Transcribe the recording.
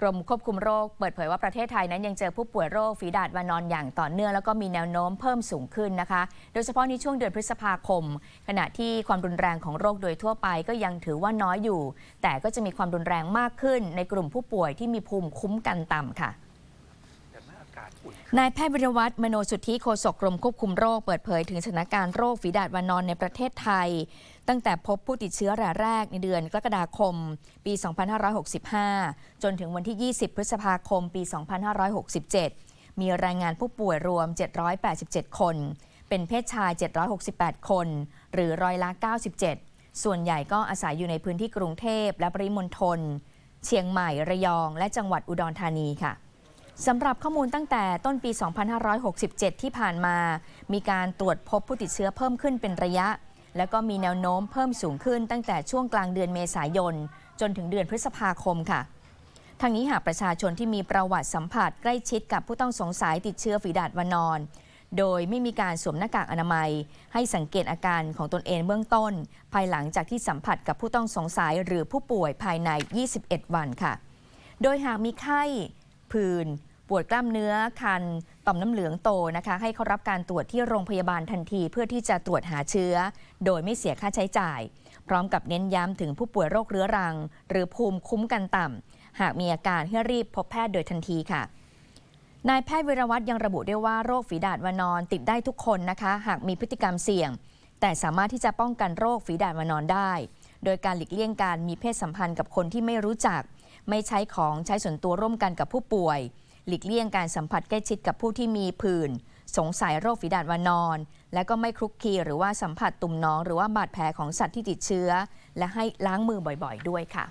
กรมควบคุมโรคเปิดเผยว่าประเทศไทยนั้นยังเจอผู้ป่วยโรคฝีดาดวานอนอย่างต่อเนื่องแล้วก็มีแนวโน้มเพิ่มสูงขึ้นนะคะ โดยเฉพาะในช่วงเดือนพฤษภาคม ขณะที่ความรุนแรงของโรคโดยทั่วไปก็ยังถือว่าน้อยอยู่ แต่ก็จะมีความรุนแรงมากขึ้นในกลุ่มผู้ป่วยที่มีภูมิคุ้มกันต่ำค่ะ แต่เมื่ออากาศอุ่ นายแพทย์วิรวัฒน์มโนสุทธิโฆษกกรมควบคุมโรคเปิดเผยถึงสถานการณ์โรคฝีดาดวานอนในประเทศไทย ตั้งแต่พบผู้ติดเชื้อรายแรกในเดือนกรกฎาคม ปี 2565 จนถึงวันที่ 20 พฤษภาคม ปี 2567 มีรายงานผู้ป่วยรวม 787 คน เป็นเพศชาย 768 คน หรือร้อยละ 97 ส่วนใหญ่ก็อาศัยอยู่ในพื้นที่กรุงเทพและปริมณฑลเชียงใหม่ระยอง และจังหวัดอุดรธานีค่ะ สำหรับข้อมูลตั้งแต่ต้นปี 2567 ที่ผ่านมา มีการตรวจพบผู้ติดเชื้อเพิ่มขึ้นเป็นระยะ แล้วก็มีแนวโน้มเพิ่มสูงขึ้นตั้งแต่ช่วงกลางเดือนเมษายน จนถึงเดือนพฤษภาคมค่ะ ทางนี้หากประชาชนที่มีประวัติสัมผัสใกล้ชิดกับผู้ต้องสงสัยติดเชื้อฝีดาดวานอน โดยไม่มีการสวมหน้ากากอนามัย ให้สังเกตอาการของตนเองเบื้องต้น ภายหลังจากที่สัมผัสกับผู้ต้องสงสัยหรือผู้ป่วยภายใน 21 วันค่ะ โดยหากมีไข้ผื่น ปวดกล้ามเนื้อคันต่อมน้ำเหลืองโตนะคะ ให้เขารับการตรวจที่โรงพยาบาลทันทีเพื่อที่จะตรวจหาเชื้อ โดยไม่เสียค่าใช้จ่าย พร้อมกับเน้นย้ำถึงผู้ป่วยโรคเรื้อรัง หรือภูมิคุ้มกันต่ำหากมีอาการให้รีบพบแพทย์โดยทันทีค่ะนายแพทย์วิรวัตรยังระบุด้วยว่าโรคฝีดาดวานอนติดได้ทุกคนนะคะ หากมีพฤติกรรมเสี่ยง แต่สามารถที่จะป้องกันโรคฝีดาดวานอนได้ โดยการหลีกเลี่ยงการมีเพศสัมพันธ์กับคนที่ไม่รู้จัก ไม่ใช้ของใช้ส่วนตัวร่วมกันกับผู้ป่วย หลีกเลี่ยงการสัมผัสใกล้ชิดกับผู้ที่มีผื่น สงสัยโรคฝีดาดวานอน และก็ไม่คลุกคลีหรือว่าสัมผัสตุ่มน้อง หรือว่าบาดแผลของสัตว์ที่ติดเชื้อ และให้ล้างมือบ่อย ๆ ด้วยค่ะ